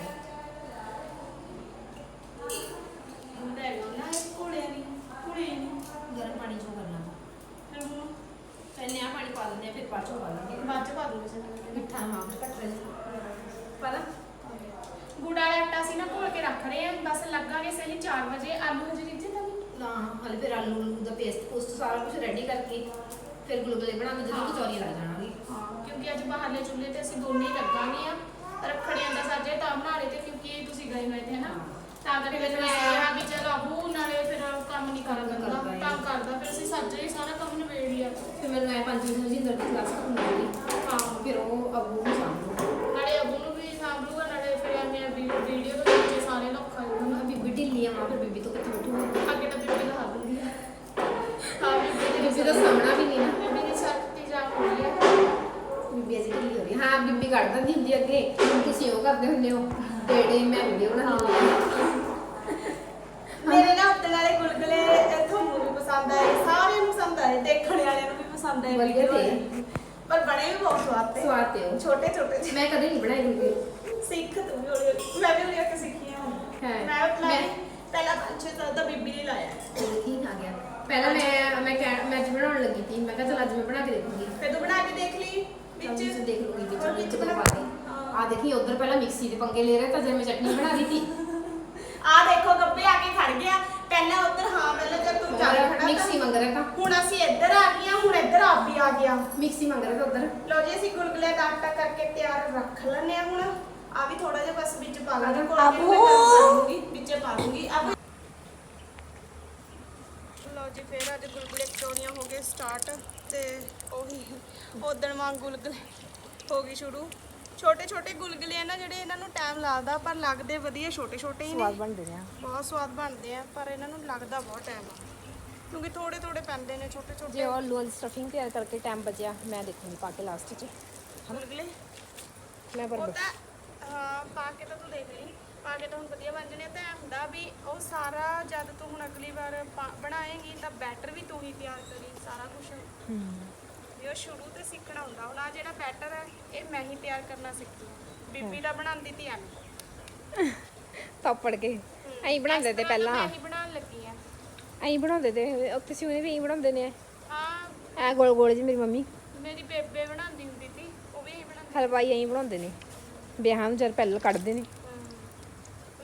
ਹੁੰਦਾ ਨਾ ਕੋਲੇ ਨਹੀਂ ਕੋਲੇ ਨਹੀਂ। ਗਰਮ ਪਾਣੀ ਚੋਂ ਕਰਨਾ। ਫਿਰ ਹੁਣ ਪਹਿਲੇ ਆ ਪਾਣੀ ਪਾ ਦਿੰਦੇ ਆ ਫਿਰ ਬਾਅਦ ਚੋਂ ਪਾ ਲਾਂਗੇ ਬਾਅਦ ਚ ਪਾ ਦੂੰਗੀ ਸਾਨੂੰ ਮਿੱਠਾ ਹਾਂ ਘੱਟ ਰਹਿ ਪਾ ਲਾ। ਗੁੜ ਵਾਲਾ ਆਟਾ ਸੀ ਨਾ ਘੋਲ ਕੇ ਰੱਖ ਰਹੇ ਆ ਬਸ ਲੱਗਾਂਗੇ ਸਹੀ 4 ਵਜੇ। ਆਲੂ ਹਜੇ ਰਿੱਝੇ ਤਾਂ ਨਹੀਂ ਨਾ ਹਲੇ ਫਿਰ ਆਲੂ ਨੂੰ ਦਾ ਪੇਸਟ ਪੋਸਟ ਸਾਰਾ ਕੁਝ ਰੈਡੀ ਕਰਕੇ ਫਿਰ ਗੁਲਗੁਲੇ ਬਣਾ ਕੇ ਜਦੋਂ ਕਚੌਰੀ ਲੱਗ ਜਾਣਾਗੀ ਹਾਂ ਕਿਉਂਕਿ ਅੱਜ ਬਾਹਰਲੇ ਚੁੱਲ੍ਹੇ ਤੇ ਅਸੀਂ ਦੋਨੇ ਹੀ ਲੱਗਾਂਗੇ ਆ। ਰੱਖੜੀਆਂ ਦਾ ਸਾਜੇ ਤਾਂ ਬਣਾ ਰਹੇ ਤੇ ਕਿਉਂਕਿ ਤੁਸੀਂ ਗਏ ਹੋਏ ਤੇ ਨਾ ਤਾਂ ਕਰਕੇ ਫਿਰ ਮੈਂ ਕਿਹਾ ਵੀ ਚਲ ਆਬੂ ਨਾਲੇ ਫਿਰ ਕੰਮ ਨਹੀਂ ਕਰਦਾ। ਕੰਮ ਕਰਦਾ ਫਿਰ ਅਸੀਂ ਸਾਜੇ ਹੀ ਸਾਰਾ ਕੰਮ ਨਿਬੇੜ ਲਿਆ। ਫਿਰ ਮੈਨੂੰ ਐ ਪੰਜ ਵਜੇ ਜਿੰਦਰ ਦੀ ਕਲਾਸ ਖਤਮ ਹੋ ਗਈ ਹਾਂ। ਫਿਰ ਉਹ ਅਬੂ ਨੂੰ ਸਾਂਭੂ ਨਾਲੇ ਆਬੂ ਨੂੰ ਵੀ ਸਾਂਭੂਗਾ ਨਾਲੇ ਫਿਰ ਐਵੇਂ ਵੀਡੀਓ ਦੇ ਵਿੱਚ ਸਾਰੇ ਲੋਕ ਖਾਉਂਗਾ ਮੈਂ ਆ ਮਾਂ ਫਿਰ ਬੀਬੀ ਤੋਂ ਕਿੱਥੇ ਬੈਠੂਗਾ ਅੱਗੇ ਤਾਂ ਬੀਬੀ ਦਾ ਹੱਥ ਹੁੰਦੀ ਹੈ ਬੀਬੀ ਬੀਬੀ ਦਾ ਸਾਹਮਣਾ ਵੀ ਨਹੀਂ ਨਾ। ਬੀਬੀ ਦੀ ਸ਼ਕਤੀ ਜਾ ਹੁੰਦੀ ਹੈ ਬੀਬੀ ਅਜੀ ਢਿੱਲੀ ਹੋ ਰਹੀ ਹੈ। ਬੀਬੀ ਕੱਢ ਦਿੰਦੀ ਹੁੰਦੀ ਅੱਗੇ। ਹੁਣ ਤੁਸੀਂ ਉਹ ਕਰਦੇ ਹੁੰਦੇ ਹੋ। ਡੇੜੇ ਮੈਂ ਵੀਡੀਓ ਬਣਾਉਂਦੀ ਹਾਂ ਮੇਰੇ ਨਾ ਉੱਤੇ ਵਾਲੇ ਗੁਲਗੁਲੇ ਤੁਹਾਨੂੰ ਵੀ ਪਸੰਦ ਆਏ। ਸਾਰਿਆਂ ਨੂੰ ਪਸੰਦ ਆਏ। ਦੇਖਣ ਵਾਲਿਆਂ ਨੂੰ ਵੀ ਪਸੰਦ ਆਏ ਵਧੀਆ video ਤੇ। ਪਰ ਬਣੇ ਵੀ ਬਹੁਤ ਸਵਾਦ ਤੇ। ਸਵਾਦ ਤੇ ਉਹ। ਛੋਟੇ ਛੋਟੇ ਜਿਹੇ। ਮੈਂ ਕਦੇ ਨਹੀਂ ਬਣਾਈ ਹੁੰਦੀ ਸਿੱਖ ਤੂੰ ਵੀ ਹੌਲੀ ਹੌਲੀ। ਮੈਂ ਵੀ ਹੌਲੀ ਹੌਲੀ ਸਿੱਖੀ ਹਾਂ। ਮੈਂ ਆਪਣਾ ਮੈਂ- ਪਹਿਲਾਂ ਪੰਜ ਛੇ ਸਾਲ ਦਾ ਬੀਬੀ ਨੇ ਲਾਇਆ। ਦੇਖੀ ਆ ਗਿਆ। ਪਹਿਲਾਂ ਮੈਂ ਮੈਂ ਕਹਿ ਮੈਂ ਅੱਜ ਬਣਾਉਣ ਲੱਗੀ ਸੀ। ਮੈਂ ਕਿਹਾ ਚਲ ਅੱਜ ਮੈਂ ਬਣਾ ਕੇ ਦੇਖੂੰਗੀ। ਫਿਰ ਤੂੰ ਬਣਾ ਕੇ ਦੇਖ ਲਈ ਵਿੱਚ। ਵਿੱਚ ਦੇਖ ਲੂੰਗੀ ਵਿੱਚ ਹੋਰ ਵਿੱਚ ਬਣਾ- ਕੇ। ਹਾਂ। ਆ ਦੇਖੀ ਉਧਰ ਪਹਿਲਾਂ ਮਿਕਸੀ ਦੇ ਪੰਗੇ ਲੈ ਰਹੇ ਤਾਂ ਜੇ ਮੈਂ ਚਟਨੀ ਬਣਾ ਰਹੀ ਸੀ। ਆ ਦੇਖੋ ਗੱਬੇ ਆ ਕੇ ਖੜ ਗਿਆ। ਪਹਿਲਾਂ ਉੱਧਰ ਹਾਂ ਪਹਿਲਾਂ ਜਦ ਤੂੰ ਹੋਰ ਖੜਾ ਤਾਂ- ਮਿਕਸੀ ਮੰਗ ਰਿਹਾ ਤਾਂ ਹੁਣ ਅਸੀਂ ਇੱਧਰ ਆ ਗਈਆਂ ਹੁਣ ਇੱਧਰ ਆਪ ਵੀ ਆ ਗਿਆ। ਮਿਕਸੀ ਮੰਗ ਰਿਹਾ ਤਾਂ ਉਧਰ। ਲੋ ਜੀ ਅਸੀਂ ਗੁਲਗੁਲੇ ਦਾ ਆਟਾ ਕਰਕੇ ਤਿਆਰ ਰੱਖ ਲੈਣੇ ਆ ਹੁਣ। ਆ ਵੀ ਥੋੜਾ ਜਿਹਾ ਬਸ ਵਿੱਚ ਪਾ ਲਾਂਗੇ ਕੋਲ ਆਬੂ। ਦੂੰਗੀ ਵਿੱਚੇ ਪਾ ਦੂੰਗੀ ਅਬ ਲੋ ਜੀ ਫੇਰ ਅੱਜ ਗੁਲਗੁਲੇ ਕਚੌਰੀਆਂ ਹੋ ਗਏ ਸਟਾਰਟ ਤੇ ਉਹੀ ਉਦਣ ਵਾਂਗ ਗੁਲਗੁਲੇ ਹੋ ਗਈ ਸ਼ੁਰੂ। ਛੋਟੇ ਛੋਟੇ ਗੁਲਗੁਲੇ ਆ ਨਾ ਜਿਹੜੇ ਇਹਨਾਂ ਨੂੰ ਟਾਈਮ ਲੱਗਦਾ ਪਰ ਲੱਗਦੇ ਵਧੀਆ ਛੋਟੇ ਛੋਟੇ ਹੀ ਨੇ। ਬਣਦੇ ਨੇ ਬਹੁਤ ਸਵਾਦ ਬਣਦੇ ਆ ਪਰ ਇਹਨਾਂ ਨੂੰ ਲੱਗਦਾ ਬਹੁਤ ਟਾਈਮ ਆ। ਕਿਉਂਕਿ ਥੋੜੇ ਥੋੜੇ ਪੈਂਦੇ ਨੇ ਛੋਟੇ ਜੇ ਛੋਟੇ ਉਹ ਦੀ ਸਟਫਿੰਗ ਤਿਆਰ ਕਰਕੇ ਟਾਈਮ ਬਚਿਆ ਮੈਂ ਦੇਖੂੰਗੀ ਪਾ ਕੇ ਲਾਸਟ 'ਚ। ਗੁਲਗੁਲੇ। ਮੈਂ ਉਹ ਬਰਬਰ ਤਾਂ ਪਾ ਕੇ ਤਾਂ ਤੂੰ ਦੇਖ ਲਈ। ਪਾ ਕੇ ਤਾਂ ਹੁਣ ਵਧੀਆ ਬਣ ਜਣੇ ਤਾਂ ਐਂ ਹੁੰਦਾ ਵੀ ਉਹ ਸਾਰਾ ਜਦ ਤੂੰ ਹੁਣ ਅਗਲੀ ਵਾਰ ਪਾ- ਬਣਾਏਂਗੀ ਤਾਂ ਬੈਟਰ ਵੀ ਤੂੰ ਹੀ ਤਿਆਰ ਕਰੀ ਸਾਰਾ ਕੁਝ ਵੀ ਉਹ ਸ਼ੁਰੂ ਤੇ ਸਿੱਖਣਾ ਹੁੰਦਾ। ਹੁਣ ਆ ਜਿਹੜਾ ਬੈਟਰ ਹੈ ਇਹ ਮੈਂ ਹੀ ਤਿਆਰ ਕਰਨਾ ਸਿੱਖੀ ਹਾਂ। ਬੀਬੀ ਦਾ ਬਣਾਉਂਦੀ ਤੀ ਐਵੇਂ। ਪਾਪੜ ਕੇ। ਐਂ ਬਣਾਉਂਦੇ ਤੇ ਪਹਿਲਾਂ। ਮੈਂ ਹੀ ਬਣਾਉਣ ਲੱਗੀ ਆ ਐਂ ਬਣਾਉਂਦੇ ਤੇ ਉੱਥੇ ਸਿਉਣੇ ਵੀ ਐਂ ਬਣਾਉਂਦੇ ਨੇ। ਹਾਂ। ਐ ਗੋਲ ਗੋਲ ਜੀ ਮੇਰੀ ਮੰਮੀ। ਮੇਰੀ ਬੇਬੇ ਬਣਾਉਂਦੀ ਹੁੰਦੀ ਤੀ ਉਹ ਵੀ ਇਹੀ ਬਣਾਉਂਦੀ ਹਲਵਾਈ ਐਂ ਬਣਾਉਂਦੇ ਨੇ। ਵਿਆਹਾਂ ਨੂੰ ਜਦ ਪਹਿਲਾਂ ਕੱਢਦੇ ਨੇ।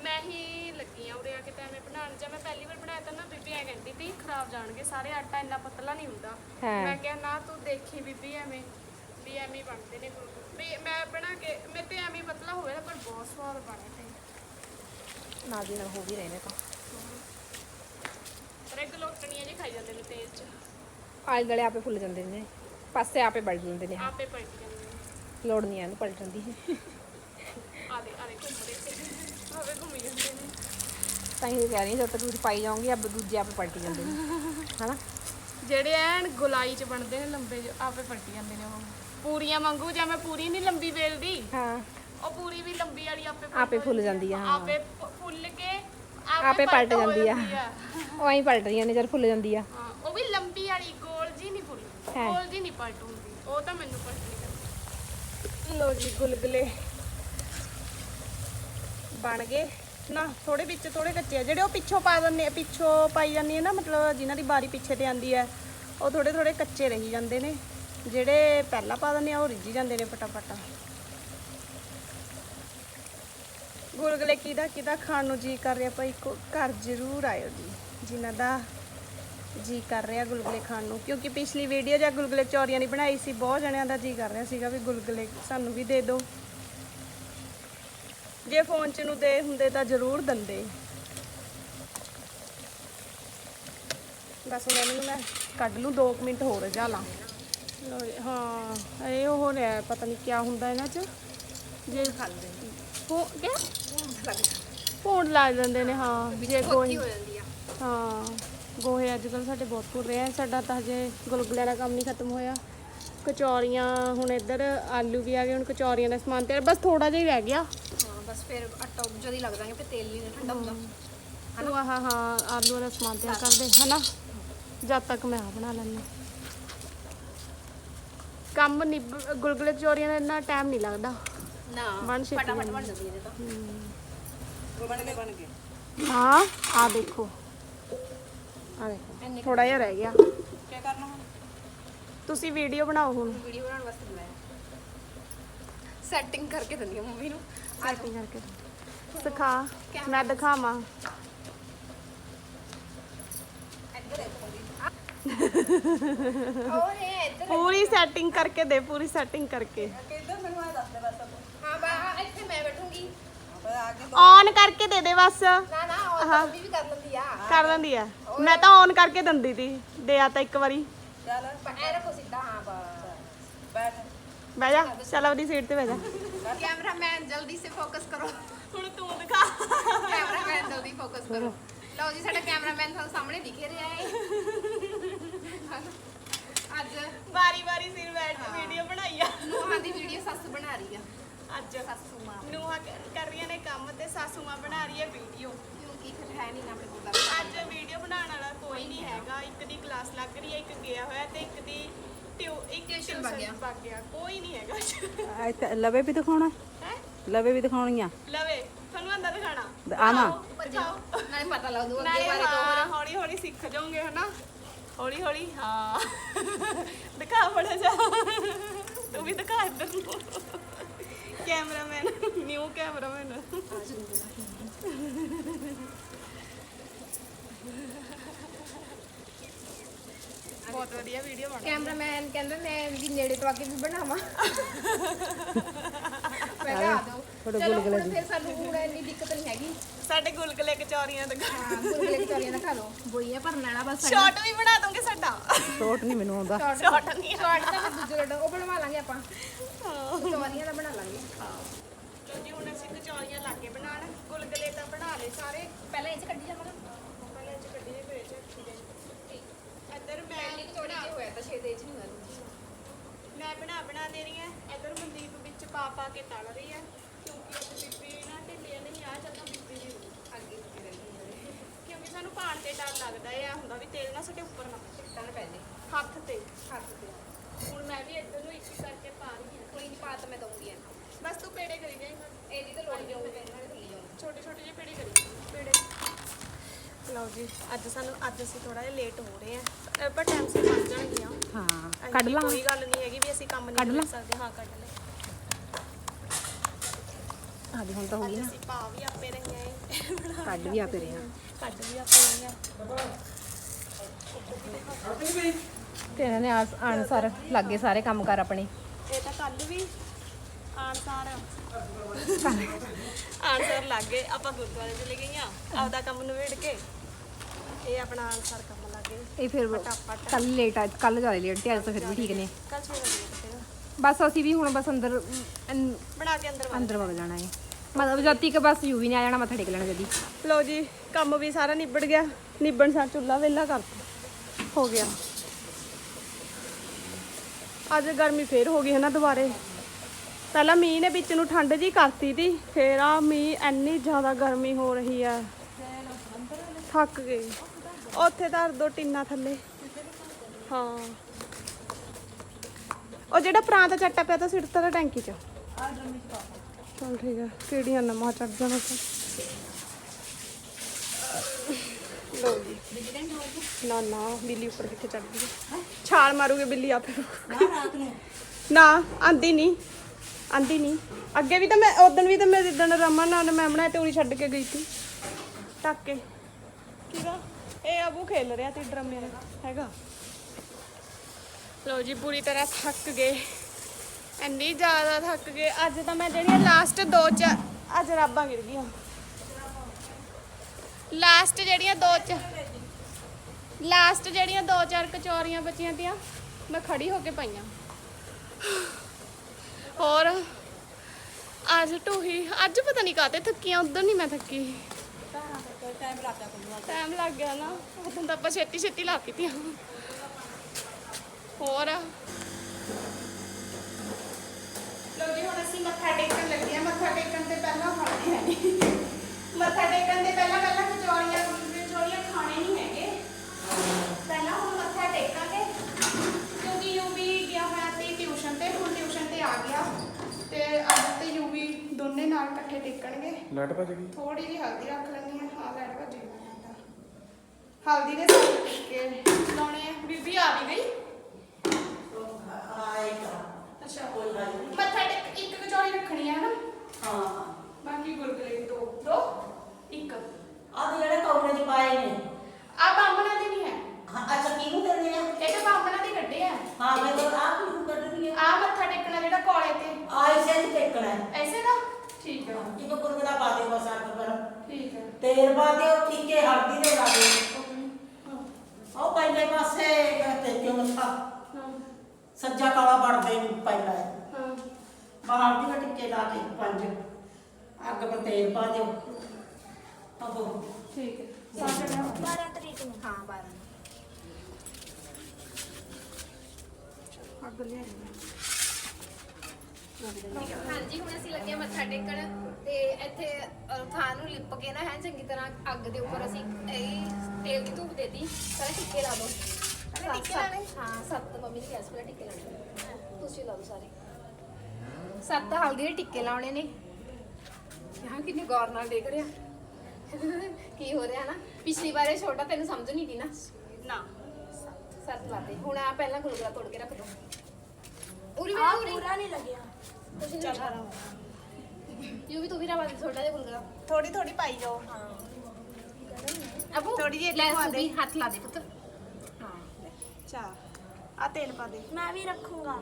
ਮੈਂ ਹੀ ਲੱਗੀ ਆ ਉਰੇ ਆ ਕੇ ਤਾਂ ਐਵੇਂ ਬਣਾਉਣ। ਜਾਂ ਮੈਂ ਪਹਿਲੀ ਵਾਰ ਬਣਾਇਆ ਤਾਂ ਨਾ ਬੀਬੀ ਐ ਕਹਿੰਦੀ ਤੀ ਖਰਾਬ ਜਾਣਗੇ ਸਾਰੇ ਆਟਾ ਇੰਨਾ ਪਤਲਾ ਨਹੀਂ ਹੁੰਦਾ। ਹਾਂ। ਮੈਂ ਕਿਹਾ ਨਾ ਤੂੰ ਦੇਖੀ ਬੀਬੀ ਐਵੇਂ ਵੀ ਐਵੇਂ ਹੀ ਬਣਦੇ ਨੇ। ਵੀ ਮੈਂ ਬਣਾ ਕੇ ਮੇਰੇ ਤੇ ਐਵੇਂ ਹੀ ਪਤਲਾ ਹੋਇਆ ਪਰ ਬਹੁਤ ਸਵਾਦ ਬਣੇ ਤੇ ਨਾਲ ਦੀ ਨਾਲ ਹੋ ਵੀ ਰਹੇ ਨੇ ਤਾਂ। ਪਰ ਇਹ ਗਲੋਟਣੀਆਂ ਜੀ ਖਾਈ ਜਾਂਦੇ ਨੇ ਤੇਲ 'ਚ। ਆਲੇ ਗਲੇ ਆਪੇ ਫੁੱਲ ਜਾਂਦੇ ਨੇ। ਪਾਸੇ ਆਪੇ ਬੜ ਜਾਂਦੇ ਨੇ। ਆਪੇ ਪਲਟ ਜਾਂਦੇ ਨੇ। ਲੋੜ ਨਹੀਂ ਇਹਨੂੰ ਪਲਟਣ ਦੀ। ਆਦੇ ਆਦੇ ਘੁੰਮਦੇ ਆਵੇ ਘੁੰਮੀ ਜਾਂਦੇ ਨੇ। ਤਾਂ ਹੀ ਕਹਿ ਰਹੀ ਹਾਂ, ਜਦ ਤੱਕ ਤੁਸੀਂ ਪਾਈ ਜਾਓਗੇ ਆਪ ਦੂਜੇ ਆਪੇ ਪਲਟ ਜਾਂਦੇ ਨੇ। ਹਨਾ? ਜਿਹੜੇ ਐਨ ਗੁਲਾਈ 'ਚ ਬਣਦੇ ਨੇ ਲੰਬੇ ਜਿਹੇ, ਆਪੇ ਪਲਟ ਜਾਂਦੇ ਨੇ ਉਹ। ਪੂਰੀਆਂ ਵਾਂਗੂ ਜਾਂ ਮੈਂ ਪੂਰੀ ਨਹੀਂ ਲੰਬੀ ਵੇਲਦੀ। ਹਾਂ। ਉਹ ਪੂਰੀ ਵੀ ਲੰਬੀ ਵਾਲੀ ਆਪੇ ਆਪੇ ਫੁੱਲ ਜਾਂਦੀ ਆ, ਹਾਂ। ਆਪੇ ਫੁ- ਫੁੱਲ ਕੇ ਆਪੇ ਪਲਟ ਹੋ ਜਾਂਦੀ ਆ। ਉਹ ਐਂ ਪਲਟਦੀਆਂ ਨੇ ਜਦ ਫੁੱਲ ਜਾਂਦੀ ਆ। ਹਾਂ ਉਹ ਵੀ ਲੰਬੀ ਵਾਲੀ ਗੋਲ ਜੀ ਨਹੀਂ ਫੁੱਲਦੀ ਹੈ। ਗੋਲ ਜੀ ਨਹੀਂ ਪਲਟ ਹੁੰਦੀ। ਉਹ ਤਾਂ ਮੈਨੂੰ ਪਲਟ ਨਹੀਂ ਕਰਦੀ। ਲੋ ਜੀ ਗੁਲਗੁਲੇ। ਬਣ ਗਏ। ਨਾ ਥੋੜੇ ਵਿੱਚ ਥੋੜੇ ਕੱਚੇ ਆ। ਜਿਹੜੇ ਉਹ ਪਿੱਛੋਂ ਪਾ ਦਿੰਦੇ ਪਿੱਛੋਂ ਪਾਈ ਜਾਂਦੀ ਹੈ ਨਾ, ਮਤਲਬ ਜਿਨ੍ਹਾਂ ਦੀ ਬਾਰੀ ਪਿੱਛੇ ਤੇ ਆਂਦੀ ਹੈ ਉਹ ਥੋੜੇ ਥੋੜੇ ਕੱਚੇ ਰਹੀ ਜਾਂਦੇ ਨੇ। ਜਿਹੜੇ ਪਹਿਲਾਂ ਪਾ ਦਿੰਦੇ ਆ, ਉਹ ਰਿੱਝ ਜਾਂਦੇ ਨੇ ਫਟਾਫਟ। ਗੁਲਗੁਲੇ ਕਿਹਦਾ ਕਿਹਦਾ ਖਾਣ ਨੂੰ ਜੀ ਕਰ ਰਿਹਾ? ਭਾਈ ਘਰ ਜ਼ਰੂਰ ਆਇਓ ਜੀ, ਜਿਨ੍ਹਾਂ ਦਾ ਜੀ ਕਰ ਰਿਹਾ ਗੁਲਗੁਲੇ ਖਾਣ ਨੂੰ। ਕਿਉਂਕਿ ਪਿਛਲੀ ਵੀਡੀਓ ਜਾਂ ਗੁਲਗੁਲੇ ਚੌਰੀਆਂ ਦੀ ਬਣਾਈ ਸੀ, ਬਹੁਤ ਜਣਿਆਂ ਦਾ ਜੀ ਕਰ ਰਿਹਾ ਸੀਗਾ ਵੀ ਗੁਲਗੁਲੇ ਸਾਨੂੰ ਵੀ ਦੇ ਦਿਓ। ਜੇ ਫੋਨ 'ਚ ਨੂੰ ਦੇ ਹੁੰਦੇ ਤਾਂ ਜ਼ਰੂਰ ਦਿੰਦੇ। ਬਸ ਹੁਣ ਇਹਨੂੰ ਮੈਂ ਕੱਢ ਲੂੰ 2 ਮਿੰਟ ਹੋਰ ਜੀ, ਹਾਂ ਇਹ ਹੋ ਰਿਹਾ ਪਤਾ ਨਹੀਂ ਕੀ ਹੁੰਦਾ ਇਹਨਾਂ 'ਚ। ਜੇ ਖਾਂਦੇ ਉਹ ਕਿਆ? ਭੂੰਡ ਲੱਗ ਜਾਂਦੇ ਨੇ ਹਾਂ ਜੇ ਕੋਈ ਹੋ ਗੋਹੇ ਅੱਜ ਕੱਲ ਸਾਡੇ ਬਹੁਤ ਪੁਰ ਰਿਹਾ ਸਾਡਾ ਤਾਂ ਹਜੇ ਗੁਲਗੁਲਿਆਂ ਦਾ ਕੰਮ ਨਹੀਂ ਖਤਮ ਹੋਇਆ। ਕਚੌਰੀਆਂ ਹੁਣ ਇੱਧਰ ਆਲੂ ਵੀ ਆ ਗਏ ਹੁਣ ਕਚੌਰੀਆਂ ਦਾ ਸਮਾਨ ਤੇ ਬਸ ਥੋੜਾ ਜਿਹਾ ਹੀ ਰਹਿ ਗਿਆ। ਫਿਰ ਆਟਾ ਜਦ ਹੀ ਲੱਗ ਜਾਗੇ ਫਿਰ ਤੇਲ ਨਹੀਂ ਠੰਡਾ ਹੁੰਦਾ। ਤੂੰ ਆਹ ਹਾਂ ਆਲੂ ਦਾ ਸਮਾਨ ਤਿਆਰ ਕਰ ਦੇ ਹਨਾ? ਜਦ ਤੱਕ ਮੈਂ ਆ ਬਣਾ ਲੈਂਦੀ ਕੰਮ ਨਿਬ ਗੁਲਗੁਲੇ ਕਚੌਰੀਆਂ ਦਾ ਇੰਨਾ ਟਾਈਮ ਨਹੀਂ ਲੱਗਦਾ। ਨਾ ਬਣ ਛੇਤੀ ਫਟਾਫਟ ਜਾਂਦੀ ਬਣ ਜਾਂਦੀ ਇਹਦੇ ਤਾਂ। ਹਾਂ ਆ ਦੇਖੋ। ਆ ਦੇਖੋ ਥੋੜਾ ਜਿਹਾ ਰਹਿ ਗਿਆ। ਕੀ ਕਰਨਾ ਹੁਣ? ਤੁਸੀਂ ਵੀਡੀਓ ਬਣਾਓ ਹੁਣ। ਵੀਡੀਓ ਬਣਾਉਣ ਵਾਸਤੇ ਬੁਲਾਇਆ ਸੈਟਿੰਗ ਕਰਕੇ ਦਿੰਦੀ ਆ ਮੰਮੀ ਨੂੰ। ਸੈਟਿੰਗ ਕਰਕੇ ਸਿਖਾ ਮੈਂ ਦਿਖਾਵਾਂ। ਹੋਰ ਇਹ ਇੱਧਰ। ਪੂਰੀ ਸੈਟਿੰਗ ਕਰਕੇ ਦੇ ਪੂਰੀ ਸੈਟਿੰਗ ਕਰਕੇ। ਕਿੱਧਰ ਮੈਨੂੰ ਆ ਦੱਸ ਦੇ ਬਸ ਹਾਂ ਬਾ ਇੱਥੇ ਮੈਂ ਬੈਠੂੰਗੀ। ਫਿਰ ਆ ਕੇ ਔਨ ਕਰਕੇ ਦੇ ਦੇ ਬਸ। ਨਾ ਨਾ ਉਹ ਤਾਂ ਮੰਮੀ ਵੀ ਕਰ ਲੈਂਦੀ ਆ। ਕਰ ਦਿੰਦੀ ਆ। ਮੈਂ ਤਾਂ ਔਨ ਕਰਕੇ ਦਿੰਦੀ ਤੀ। ਦੇ ਆ ਤਾਂ ਇੱਕ ਵਾਰੀ। ਚੱਲ। ਐ ਰੱਖੋ ਸਿੱਧਾ। ਹਾਂ ਬਸ। ਬੈਠ। ਬਹਿ ਜਾ ਚੱਲ ਆਪਣੀ ਸੀਟ ਤੇ ਬਹਿ ਜਾ। ਕੈਮਰਾਮੈਨ ਜਲਦੀ ਸੇ ਫੋਕਸ ਕਰੋ। ਹੁਣ ਤੂੰ ਦਿਖਾ। ਕੈਮਰਾਮੈਨ ਜਲਦੀ ਫੋਕਸ ਕਰੋ। ਲਓ ਜੀ ਸਾਡਾ ਕੈਮਰਾਮੈਨ ਤੁਹਾਨੂੰ ਸਾਹਮਣੇ ਦਿਖੇ ਰਿਹਾ ਹੈ। ਅੱਜ ਵਾਰੀ ਵਾਰੀ ਸਿਰ ਬੈਠ ਕੇ ਵੀਡੀਓ ਬਣਾਈ ਆ। ਨੂੰਹਾਂ ਦੀ ਵੀਡੀਓ ਸੱਸ ਬਣਾ ਰਹੀ ਆ। ਅੱਜ। ਸੱਸੂ ਮਾਂ। ਨੂੰਹਾਂ ਕਰ ਰਹੀਆਂ ਨੇ ਕੰਮ ਤੇ ਸਾਸੂ ਮਾਂ ਬਣਾ ਰਹੀ ਹੈ ਵੀਡੀਓ ਨੂੰ ਕੀ ਖਰ ਹੈ ਨਹੀਂ ਨਾ ਆਪਣੇ ਕੋਲ ਅੱਜ ਵੀਡੀਓ ਬਣਾਉਣ ਵਾਲਾ ਕੋਈ ਨਹੀਂ ਹੈਗਾ। ਇੱਕ ਦੀ ਕਲਾਸ ਲੱਗ ਰਹੀ ਹੈ ਇੱਕ ਗਿਆ ਹੋਇਆ ਤੇ ਇੱਕ ਦੀ ਟਿਊ ਇੱਕ Tuition ਵਗ ਗਿਆ। ਵਗ ਗਿਆ। ਕੋਈ ਨਹੀਂ ਹੈਗਾ ਇੱਥੇ ਲਵੇ ਵੀ ਦਿਖਾਉਣਾ। ਹੈ? ਲਵੇ ਵੀ ਦਿਖਾਉਣੀਆਂ। ਲਵੇ ਤੁਹਾਨੂੰ ਅੰਦਰ ਦਿਖਾਣਾ ਆ ਦਿਖਾਓ ਨਾਲੇ ਪਤਾ ਲੱਗ ਦੂ ਅੱਗੇ ਬਾਰੇ ਤੋਂ ਹੌਲੀ ਹੌਲੀ ਸਿੱਖ ਜਾਓਗੇ ਹਨਾ? ਹੌਲੀ ਹੌਲੀ ਹਾਂ। ਦਿਖਾ ਬੜਾ ਜਾ ਤੂੰ ਵੀ ਦਿਖਾ ਇੱਧਰ ਨੂੰ। Cameraman new cameraman. ਬਹੁਤ ਵਧੀਆ ਵੀਡੀਓ ਬਣ ਕੈਮਰਾਮੈਨ ਕਹਿੰਦਾ ਮੈਂ ਵੀ ਨੇੜੇ ਤੋਂ ਆ ਕੇ ਵੀ ਬਣਾਵਾਂ। ਮੈਂ ਕਿਹਾ ਆ ਦੋ ਚਲੋ ਹੁਣ ਫਿਰ ਸਾਨੂੰ ਹੁਣ ਇੰਨੀ ਦਿੱਕਤ ਨਹੀਂ ਹੈਗੀ। ਸਾਡੇ ਗੁਲਗੁਲੇ ਕਚੌਰੀਆਂ ਦਿਖਾ। ਹਾਂ ਗੁਰਗਲੇ ਕਚੌਰੀਆਂ ਦਾ ਖਾ ਲਓ ਬੋਈਆ ਭਰਨ ਵਾਲਾ ਬਸ ਸ਼ਾਰਟ ਵੀ ਬਣਾ ਦੋਗੇ ਸਾਡਾ। ਸ਼ੋਟ ਨਹੀਂ ਮੈਨੂੰ ਆਉਂਦਾ। ਸ਼ਾਰਟ ਨਹੀਂ ਸ਼ਾਰਟ ਤਾਂ ਫਿਰ ਦੂਜੇ ਲੱਡੂ ਉਹ ਬਣਵਾ ਲਾਂਗੇ ਆਪਾਂ। ਕਚੌਰੀਆਂ ਦਾ ਬਣਾ ਲਾਂਗੇ। ਲਓ ਜੀ ਹੁਣ ਅਸੀਂ ਕਚੌਰੀਆਂ ਲਾ ਕੇ ਬਣਾਉਣ। ਗੁਲਗੁਲੇ ਤਾਂ ਬਣਾ ਲਏ ਸਾਰੇ। ਪਹਿਲਾਂ ਇਹ ਚ ਕੱਢੀ ਜਾਵਾਂਗਾ। ਪਹਿਲੇ ਚ ਕੱਢੀਏ ਫਿਰ ਚ ਰੱਖੀ ਦੇ ਇੱਧਰ ਮੈਂ ਪਹਿਲੀ ਕਚੌੜੀ ਜੇ ਹੋਇਆ ਤਾਂ ਛੇਦ ਇਹ ਚ ਨਹੀਂ ਹੋਇਆ। ਮੈਂ ਬਣਾ ਬਣਾ ਦੇ ਰਹੀ ਹਾਂ। ਇੱਧਰ ਮਨਦੀਪ ਵਿੱਚ ਪਾ ਪਾ ਕੇ ਤਲ ਰਹੀ ਹੈ। ਕਿਉਂਕਿ ਅੱਜ ਬੀਬੀ ਨਾ ਢਿੱਲੀ ਨਹੀਂ ਆ ਜਦੋਂ ਬੀਬੀ ਦੀ ਅੱਗੇ ਅੱਗੇ ਰਹਿੰਦੀ ਹੈ। ਕਿਉਂਕਿ ਸਾਨੂੰ ਪਾਣ ਤੇ ਡਰ ਲੱਗਦਾ ਹੈ ਆ ਹੁੰਦਾ ਵੀ ਤੇਲ ਨਾ ਸਾਡੇ ਉੱਪਰ ਨਾ ਪਏ ਤਾਂ ਪਹਿਲੇ ਹੱਥ ਤੇ। ਹੱਥ ਤੇ। ਹੁਣ ਮੈਂ ਵੀ ਇੱਧਰ ਨੂੰ ਇੱਕ ਇੱਕ ਕਰਕੇ ਪਾ ਰਹੀ ਹਾਂ। ਕੋਈ ਨਹੀਂ ਪਾ ਤਾਂ ਮੈਂ ਦਊਂਗੀ ਇਹਨੂੰ। ਬਸ ਤੂੰ ਪੇੜੇ ਕਰੀ ਜਾਈਂ। ਇਹਦੀ ਤਾਂ ਲੋੜ ਨਹੀਂ ਹੋਵੇ ਇਹਨਾਂ ਥੱਲੇ ਜਾਣਾ ਛੋਟੇ ਛੋਟੇ ਜਿਹੇ ਪੇੜੇ ਕਰੀ ਪੇੜੇ। ਲਓ ਜੀ ਅੱਜ ਸਾਨੂੰ ਅੱਜ ਅਸੀਂ ਥੋੜਾ ਜਿਹਾ ਲੇਟ ਹੋ ਰਹੇ ਆ ਪਰ ਟਾਈਮ ਸਿਰ ਪਹੁੰਚ ਜਾਣਗੀਆਂ। ਹਾਂ ਕੱਢ ਲਾਂ। ਕੋਈ ਗੱਲ ਨਹੀਂ ਹੈਗੀ ਵੀ ਅਸੀਂ ਕੰਮ ਨਹੀਂ ਕਰ ਸਕਦੇ। ਹਾਂ ਕੱਢ ਲੈ। ਅੱਜ ਹੁਣ ਤਾਂ ਹੋ ਅੱਜ ਗਈ ਨਾ। ਅਸੀਂ ਪਾ ਵੀ ਆਪੇ ਰਹੀਆਂ ਏ। ਕੱਢ ਵੀ ਆਪੇ ਰਹੇ ਆ ਕੱਢ ਵੀ ਆਪੇ ਰਹੀਆਂ। ਤੇ ਇਹਨਾਂ ਨੇ ਆਸ ਆਣ ਸਾਰ ਲੱਗੇ ਸਾਰੇ ਕੰਮ ਕਰ ਆਪਣੇ। ਇਹ ਤਾਂ ਕੱਲ ਵੀ ਆਨਸਾਰ ਆਨਸਾਰ ਲੱਗ ਗਏ ਆਪਾਂ ਗੁਰਦੁਆਰੇ ਚਲੇ ਗਈਆਂ। ਆਪਦਾ ਕੰਮ ਨਿਬੇੜ ਕੇ। ਇਹ ਆਪਣਾ ਆਨਸਾਰ ਕੰਮ ਲੱਗ ਇਹ ਫਿਰ ਕੱਲ ਲੇਟ ਅੱਜ ਕੱਲ ਜ਼ਿਆਦਾ ਲੇਟ ਤੇ ਅੱਜ ਤਾਂ ਫਿਰ ਵੀ ਠੀਕ ਨੇ। ਕੱਲ 6 ਵਜੇ ਉੱਠੇ ਬਸ ਅਸੀਂ ਵੀ ਹੁਣ ਬਸ ਅੰਦਰ ਅਮ, ਬਣਾ ਕੇ ਅੰਦਰ ਵੜ ਅੰਦਰ ਵਗ ਜਾਣਾ ਹੈ ਮਤਲਬ ਜਦ ਤੱਕ ਬਸ ਯੂ ਵੀ ਨਹੀਂ ਆ ਜਾਣਾ ਮੱਥਾ ਟੇਕ ਲੈਣਾ ਜਦੀ। ਲਓ ਜੀ ਕੰਮ ਵੀ ਸਾਰਾ ਨਿਬੜ ਗਿਆ। ਨਿਬਣ ਸਾਰ ਚੁੱਲਾ ਵੇਲਾ ਕਰ। ਹੋ ਗਿਆ। ਅੱਜ ਗਰਮੀ ਫੇਰ ਹੋ ਗਈ ਹੈ ਨਾ ਦੁਬਾਰੇ। ਪਹਿਲਾਂ ਮੀਂਹ ਨੇ ਵਿੱਚ ਨੂੰ ਠੰਡ ਜੀ ਕਰਤੀ ਤੀ ਫੇਰ ਆ ਮੀਂਹ ਇੰਨੀ ਜ਼ਿਆਦਾ ਗਰਮੀ ਹੋ ਰਹੀ ਆ। ਥੱਕ ਗਈ। ਉੱਥੇ ਧਰ ਦੋ ਟਿੰਨਾ ਥੱਲੇ। ਹਾਂ। ਉਹ ਜਿਹੜਾ ਪ੍ਰਾਂਤ ਚੱਟਾ ਪਿਆ ਤਾਂ ਸਿੱਟਤਾ ਤਾਂ ਟੈਂਕੀ 'ਚ। ਚਲ ਠੀਕ ਹੈ ਕਿਹੜੀਆਂ ਨਮਾ ਚੜ ਜਾਣਾ ਤਾਂ। ਲੋ ਜੀ। ਨਾ ਨਾ, ਬਿੱਲੀ ਉੱਪਰ ਕਿੱਥੇ ਚੜ ਗਈ ਛਾਲ ਮਾਰੂਗੇ ਬਿੱਲੀ ਆਪੇ। ਰਾਤ ਨੂੰ ਨਾ ਆਂਦੀ ਨਹੀਂ ਆਂਦੀ ਨਹੀਂ ਅੱਗੇ ਵੀ ਤਾਂ ਮੈਂ ਉਦੋਂ ਵੀ ਤਾਂ ਮੈਂ ਜਿੱਦਣ ਰਮਨ ਨਾਲ ਮੈਂ ਬਣਾਇਆ ਤੇ ਉਰੀ ਛੱਡ ਕੇ ਗਈ ਸੀ। ਟੱਕ ਕੇ। ਕਿਹਦਾ? ਇਹ ਆਬੂ ਖੇਲ ਰਿਹਾ ਤੇ ਡਰਮੇ ਹੈਗਾ। ਲੋ ਜੀ, ਪੂਰੀ ਤਰ੍ਹਾਂ ਥੱਕ ਗਏ। ਇੰਨੀ ਜ਼ਿਆਦਾ ਥੱਕ ਗਏ। ਅੱਜ ਤਾਂ ਮੈਂ ਜਿਹੜੀਆਂ ਲਾਸਟ ਦੋ ਚਾਰ ਅੱਜ ਰਾਬਾਂ ਗਿਰ ਗਈਆਂ। ਲਾਸਟ ਜਿਹੜੀਆਂ ਦੋ ਚ ਲਾਸਟ ਜਿਹੜੀਆਂ ਦੋ ਚਾਰ ਕਚੌਰੀਆਂ ਬਚੀਆਂ ਤੀਆਂ ਮੈਂ ਖੜੀ ਹੋ ਕੇ ਪਾਈਆਂ। ਹੋਰ, ਅੱਜ ਟੂਹੀ ਅੱਜ ਪਤਾ ਨਹੀਂ ਕਾਤੇ ਥੱਕੀਆਂ, ਉਧਰ ਨਹੀਂ ਮੈਂ ਥੱਕੀ। ਟਾਈਮ ਲੱਗਦਾ ਕੋਈ ਟਾਈਮ ਲੱਗ ਗਿਆ ਨਾ ਉਦੋਂ ਤਾਂ ਆਪਾਂ ਛੇਤੀ ਛੇਤੀ ਲਾ ਪੀਤੀਆਂ ਹੋਰ ਲੋ ਜੀ ਹੁਣ ਅਸੀਂ ਮੱਥਾ ਟੇਕਣ ਲੱਗੇ ਆ ਮੱਥਾ ਟੇਕਣ ਤੇ ਪਹਿਲਾਂ ਖਾਣੇ ਹੈ ਨਹੀਂ ਮੱਥਾ ਟੇਕਣ ਤੇ ਪਹਿਲਾਂ ਪਹਿਲਾਂ ਕਚੌਰੀਆਂ ਕਚੌਰੀਆਂ ਖਾਣੇ ਨਹੀਂ ਹੈਗੇ ਪਹਿਲਾਂ ਹੁਣ ਮੱਥਾ ਟੇਕਾਂਗੇ ਕਿਉਂਕਿ ਯੂਵੀ ਗਿਆ ਹੋਇਆ ਤੇ ਟਿਊਸ਼ਨ ਤੇ ਹੁਣ ਟਿਊਸ਼ਨ ਤੇ ਆ ਗਿਆ ਤੇ ਅੱਜ ਤੇ ਯੂਵੀ ਦੋਨੇ ਨਾਲ ਇਕੱਠੇ ਟੇਕਣਗੇ। ਲਾਈਟ ਭੱਜ ਗਈ? ਥੋੜੀ ਜਿਹੀ ਹਲਦੀ ਰੱਖ ਲੈਣੀ ਹੈ। ਹਾਂ ਲੈਟ ਭੱਜ ਗਈ। ਹਲਦੀ ਦੇ ਸਾਥ ਕੇ ਲਾਉਣੇ ਆ। ਬੀਬੀ ਆ ਵੀ ਗਈ? ਅੱਛਾ। ਮੱਥਾ ਟੇਕ ਇੱਕ ਕਚੌਰੀ ਰੱਖਣੀ ਹੈ ਨਾ ਹਾਂ ਬਾਕੀ ਗੁਲਗੁਲੇ ਦੋ। ਦੋ? ਇੱਕ। ਆਹ ਜਿਹੜੇ ਕੌੜੇ ਚ ਪਾਏ ਨੇ। ਆ ਬਾਂਬਣਾ ਦੀ ਨਹੀਂ ਹੈ। ਹਾਂ ਅੱਛਾ ਕਿਹਨੂੰ ਦੇਣੇ ਆ? ਇਹ ਤਾਂ ਬਾਂਬਣਾ ਦੀ ਕੱਢੇ ਆ। ਹਾਂ ਮੈਂ ਤਾਂ ਕਿਹਨੂੰ ਕੱਢਣੀ ਆ ਮੱਥਾ ਟੇਕਣਾ ਜਿਹੜਾ ਕੋਲੇ ਤੇ। ਆਹ ਇਸੇ ਚ ਟੇਕਣਾ ਹੈ। ਐਸੇ ਦਾ? ਠੀਕ ਹੈ। ਇੱਕ ਗੁਰਗੁਰਾ ਪਾ ਦੇ ਬਸ ਅੱਗ ਪਰ। ਠੀਕ ਹੈ। ਤੇਲ ਪਾ ਦਿਓ ਠੀਕੇ ਹਲਦੀ ਦੇ ਲਾ ਦਿਓ। ਉਹ ਪਹਿਲੇ ਪਾਸੇ ਤੇ ਕਿਉਂ ਮੱਥਾ ਹਾਂ। ਸੱਜਾ ਕਾਲਾ ਬਣਦੇ ਨੂੰ ਪਹਿਲਾਂ। ਹੈ। ਹਾਂ ਬਾਹਰ ਦੀ ਟਿੱਕੇ ਲਾ ਕੇ ਪੰਜ। ਅੱਗ ਪਰ ਤੇਲ ਪਾ ਦਿਓ। ਆਹੋ। ਠੀਕ ਹੈ। ਸਾਹ ਚੜਿਆ 12 ਤਰੀਕ ਨੂੰ। ਹਾਂ 12 ਅੱਗ ਲਿਆ ਹਾਂਜੀ ਹੁਣ ਅਸੀਂ ਲੱਗੇ ਮੱਥਾ ਟੇਕਣ ਤੇ ਇੱਥੇ ਅਹ, ਥਾਂ ਨੂੰ ਲਿਪ ਕੇ ਨਾ ਹੈ ਚੰਗੀ ਤਰ੍ਹਾਂ ਅੱਗ ਦੇ ਉੱਪਰ ਅਸੀਂ ਇਹ ਤੇਲ ਦੀ ਧੂਪ ਦੇਤੀ। ਸਾਰੇ ਟਿੱਕੇ ਲਾ ਦੋ। ਪਹਿਲਾਂ ਟਿੱਕੇ ਲਾਣੇ? ਹਾਂ ਸੱਤ ਮੰਮੀ ਨੇ ਕਿਹਾ ਸੀ ਪਹਿਲਾਂ ਟਿੱਕੇ ਲਾਣੇ। ਤੁਸੀਂ ਲਾ ਦੋ ਸਾਰੇ। ਸੱਤ ਹਲਦੀ ਦੇ ਟਿੱਕੇ ਲਾਉਣੇ ਨੇ। ਯਾਰ ਕਿੰਨੇ ਗੌਰ ਨਾਲ ਦੇਖ ਰਿਹਾ। ਕੀ ਹੋ ਰਿਹਾ ਨਾ? ਪਿਛਲੀ ਵਾਰੇ ਛੋਟਾ ਤੈਨੂੰ ਸਮਝ ਨਹੀਂ ਦੀ ਨਾ? ਨਾ। ਸੱਤ ਲਾਤੇ। ਹੁਣ ਆ ਪਹਿਲਾਂ ਗੁਲਗੁਲਾ ਤੋੜ ਕੇ ਰੱਖ ਦੋ। ਉਰੀ ਵੀ ਆ ਉਰੀ ਪੂਰਾ ਨਹੀਂ ਲੱਗਿਆ ਤੁਸੀਂ ਚੱਲ ਨਹੀਂ ਰਹਾ ਯੂ ਵੀ ਤੂੰ ਵੀ ਰਵਾ ਦੇ ਛੋਟਾ ਜਿਹਾ ਗੁਲਗੁਲਾ ਥੋੜੀ ਥੋੜੀ ਪਾਈ ਜਾਓ ਅਬੂ ਥੋੜ੍ਹੀ ਜਿਹੀ ਇੱਥੇ ਲੈ ਪਾ ਤੂੰ ਦੇ। ਵੀ ਹੱਥ ਲਾ ਦੇ ਪੁੱਤ ਹਾਂ ਚਾ ਆ ਤੇਲ ਪਾ ਦੇ ਮੈਂ ਵੀ ਰੱਖੂੰਗਾ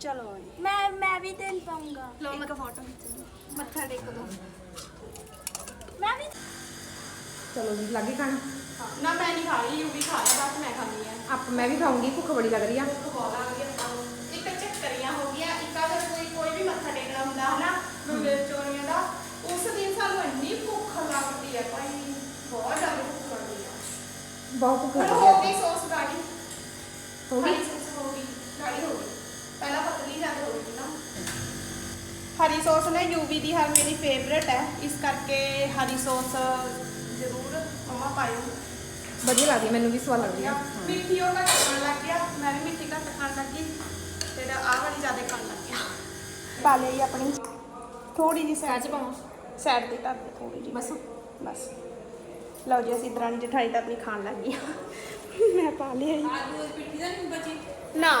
ਚਲੋ ਜੀ ਮੈਂ ਮੈਂ ਵੀ ਤੇਲ ਪਾਉਂਗਾ ਲੋ ਇੱਕ ਮੱਥਾ ਫੋਟੋ ਜੀ ਨਾ ਮੈਂ ਨਹੀਂ ਖਾ ਰਹੀ ਯੂ ਵੀ ਖਾ ਲਿਆ ਬਸ ਮੈਂ ਖਾਣੀ ਆ। ਆਪ ਮੈਂ ਵੀ ਖਾਊਂਗੀ ਭੁੱਖ ਬੜੀ ਲੱਗ ਰਹੀ ਆ। ਬਹੁਤ ਆ ਗਿਆ ਇੱਕ ਚੱਕਰੀਆਂ ਹੋ ਗਿਆ ਇੱਕ ਅਗਰ ਕੋਈ ਕੋਈ ਵੀ ਮੱਥਾ ਟੇਕਣਾ ਹੁੰਦਾ ਹੈ ਨਾ ਗੁਰਦੇ ਚੋਰੀਆਂ ਦਾ ਉਸ ਦਿਨ ਸਾਨੂੰ ਇੰਨੀ ਭੁੱਖ ਲੱਗਦੀ ਹੈ ਭਾਈ ਬਹੁਤ ਜ਼ਿਆਦਾ ਭੁੱਖ ਲੱਗਦੀ ਹੈ ਬਹੁਤ ਭੁੱਖ ਹੁਣ ਲੱਗ ਹੋ ਰਹੀ ਗਈ ਸੌਸ ਗਾੜੀ। ਹੋ ਗਈ? ਹਰੀ ਸੌਸ ਹੋ ਗਈ ਗਾੜੀ ਹੋ ਗਈ। ਪਹਿਲਾਂ ਪਤਲੀ ਜ਼ਿਆਦਾ ਹੋ ਗਈ ਨਾ। ਹਰੀ ਸੌਸ ਨਾ ਯੂਵੀ ਦੀ ਹਰ ਮੇਰੀ ਫੇਵਰੇਟ ਹੈ ਇਸ ਕਰਕੇ ਹਰੀ ਸੌਸ ਜ਼ਰੂਰ ਮਮਾ ਪਾਇਓ। ਵਧੀਆ ਲੱਗਦੀ ਮੈਨੂੰ ਵੀ ਸਵਾਦ ਲੱਗਦੀ ਆ। ਮਿੱਠੀ ਉਹ ਘੱਟ ਖਾਣ ਲੱਗ ਗਿਆ ਮੈਂ ਵੀ ਮਿੱਠੀ ਘੱਟ ਖਾਣ ਲੱਗੀ ਫਿਰ ਆਹ ਵਾਲੀ ਜ਼ਿਆਦਾ ਖਾਣ ਲੱਗ ਗਿਆ। ਪਾ ਲਈ ਆਪਣੀ। ਥੋੜੀ ਜਿਹੀ ਸਾਈਡ ਪਾਵਾਂ ਸਾਈਡ ਤੇ ਕਰ ਦੇ ਥੋੜੀ ਜਿਹੀ। ਬਸ। ਬਸ। ਲਓ ਜੀ ਅਸੀਂ ਦਰਾਣੀ ਜਠਾਣੀ ਤਾਂ ਆਪਣੀ ਖਾਣ ਲੱਗ ਗਈਆਂ। ਮੈਂ ਪਾ ਲਈ ਆਲੂ ਦੀ ਪਿੱਠੀ ਦਾ ਨਹੀਂ ਬਚੀ? ਨਾ।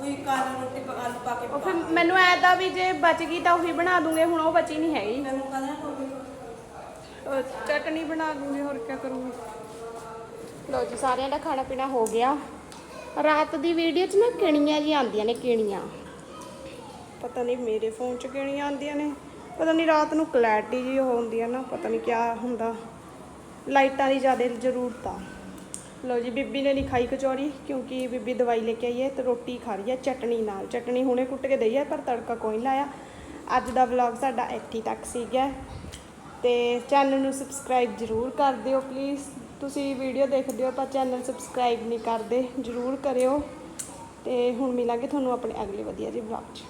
ਉਹੀ ਕਾਲਾ ਰੋਟੀ ਆਲੂ ਪਾ ਕੇ ਉਹ ਫਿਰ ਮੈਨੂੰ ਐ ਤਾਂ ਵੀ ਜੇ ਬਚ ਗਈ ਤਾਂ ਉਹੀ ਬਣਾ ਦੂੰਗੇ ਹੁਣ ਉਹ ਬਚੀ ਨਹੀਂ ਹੈਗੀ। ਮੈਨੂੰ ਕਹਿੰਦਾ ਚਟਨੀ ਬਣਾ ਦੂੰਗੀ ਹੋਰ ਕੀ ਕਰੂੰਗੀ? ਲਓ ਜੀ, ਸਾਰਿਆਂ ਦਾ ਖਾਣਾ ਪੀਣਾ ਹੋ ਗਿਆ। ਰਾਤ ਦੀ ਵੀਡੀਓ 'ਚ ਨਾ ਕਿਣੀਆਂ ਜੀ ਆਉਂਦੀਆਂ ਨੇ, ਕਿਣੀਆਂ। ਪਤਾ ਨਹੀਂ ਮੇਰੇ ਫੋਨ 'ਚ ਕਿਣੀਆਂ ਆਉਂਦੀਆਂ ਨੇ। ਪਤਾ ਨਹੀਂ ਰਾਤ ਨੂੰ ਕਲੈਰਿਟੀ ਜੀ ਹੁੰਦੀ ਆ ਨਾ, ਪਤਾ ਨਹੀਂ ਕਿਆ ਹੁੰਦਾ। ਲਾਈਟਾਂ ਦੀ ਜ਼ਿਆਦਾ ਜ਼ਰੂਰਤ ਆ। ਲਓ ਜੀ, ਬੀਬੀ ਨੇ ਨਹੀਂ ਖਾਈ ਕਚੌਰੀ, ਕਿਉਂਕਿ ਬੀਬੀ ਦਵਾਈ ਲੈ ਕੇ ਆਈ ਹੈ ਤੇ ਰੋਟੀ ਖਾ ਰਹੀ ਹੈ ਚਟਨੀ ਨਾਲ। ਚਟਨੀ ਹੁਣੇ ਕੁੱਟ ਕੇ ਦਈ ਹੈ, ਪਰ ਤੜਕਾ ਕੋਈ ਨਹੀਂ ਲਾਇਆ। ਅੱਜ ਦਾ ਵਲੌਗ ਸਾਡਾ ਇੱਥੇ ਤੱਕ ਸੀਗਾ। ਤੇ ਚੈਨਲ ਨੂੰ ਸਬਸਕ੍ਰਾਈਬ ਜ਼ਰੂਰ ਕਰ ਦਿਓ ਪਲੀਜ਼ ਤੁਸੀਂ ਵੀਡੀਓ ਦੇਖਦੇ ਹੋ ਪਰ ਚੈਨਲ ਸਬਸਕ੍ਰਾਈਬ ਨਹੀਂ ਕਰਦੇ, ਜ਼ਰੂਰ ਕਰਿਓ। ਤੇ ਹੁਣ ਮਿਲਾਂਗੇ ਤੁਹਾਨੂੰ ਆਪਣੇ ਅਗਲੇ ਵਧੀਆ ਜਿਹੇ ਵਲੌਗ 'ਚ।